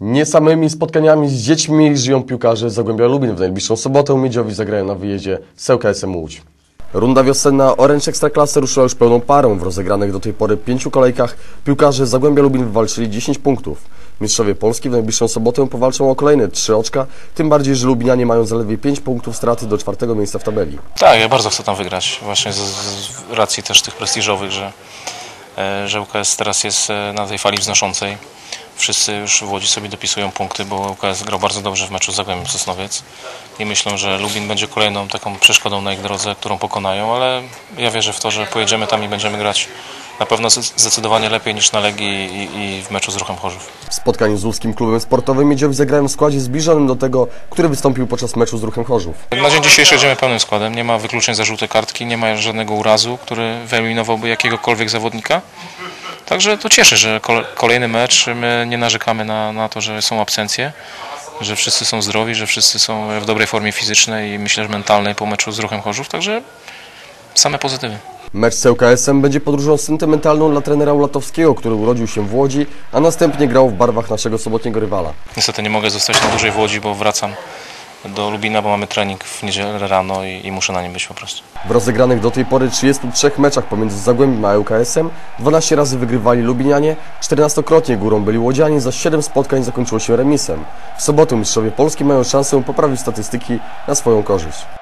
Nie samymi spotkaniami z dziećmi żyją piłkarze Zagłębia Lubin. W najbliższą sobotę Miedziowi zagrają na wyjeździe z ŁKS-em Łódź. Runda wiosenna Orange Ekstraklasy ruszyła już pełną parą. W rozegranych do tej pory pięciu kolejkach piłkarze Zagłębia Lubin wywalczyli 10 punktów. Mistrzowie Polski w najbliższą sobotę powalczą o kolejne trzy oczka, tym bardziej, że Lubinianie mają zaledwie 5 punktów straty do czwartego miejsca w tabeli. Tak, ja bardzo chcę tam wygrać, właśnie z, z racji też tych prestiżowych, że, e, że UKS teraz jest e, na tej fali wznoszącej. Wszyscy już w Łodzi sobie dopisują punkty, bo UKS grał bardzo dobrze w meczu z Zagłębiem Sosnowiec i myślę, że Lubin będzie kolejną taką przeszkodą na ich drodze, którą pokonają, ale ja wierzę w to, że pojedziemy tam i będziemy grać na pewno zde- zdecydowanie lepiej niż na Legii i, i w meczu z Ruchem Chorzów. W spotkaniu z Łódzkim Klubem Sportowym Miedziowi zagrają w składzie zbliżonym do tego, który wystąpił podczas meczu z Ruchem Chorzów. Na dzień dzisiejszy jedziemy pełnym składem. Nie ma wykluczeń za żółte kartki, nie ma żadnego urazu, który wyeliminowałby jakiegokolwiek zawodnika. Także to cieszy, że kole- kolejny mecz, my nie narzekamy na, na to, że są absencje, że wszyscy są zdrowi, że wszyscy są w dobrej formie fizycznej i myślę, że mentalnej po meczu z Ruchem Chorzów. Także same pozytywy. Mecz z ŁKS-em będzie podróżą sentymentalną dla trenera Ulatowskiego, który urodził się w Łodzi, a następnie grał w barwach naszego sobotniego rywala. Niestety nie mogę zostać na dłużej w Łodzi, bo wracam do Lubina, bo mamy trening w niedzielę rano i, i muszę na nim być po prostu. W rozegranych do tej pory 33 meczach pomiędzy Zagłębiem a ŁKS-em 12 razy wygrywali Lubinianie, 14-krotnie górą byli Łodzianie, za 7 spotkań zakończyło się remisem. W sobotę mistrzowie Polski mają szansę poprawić statystyki na swoją korzyść.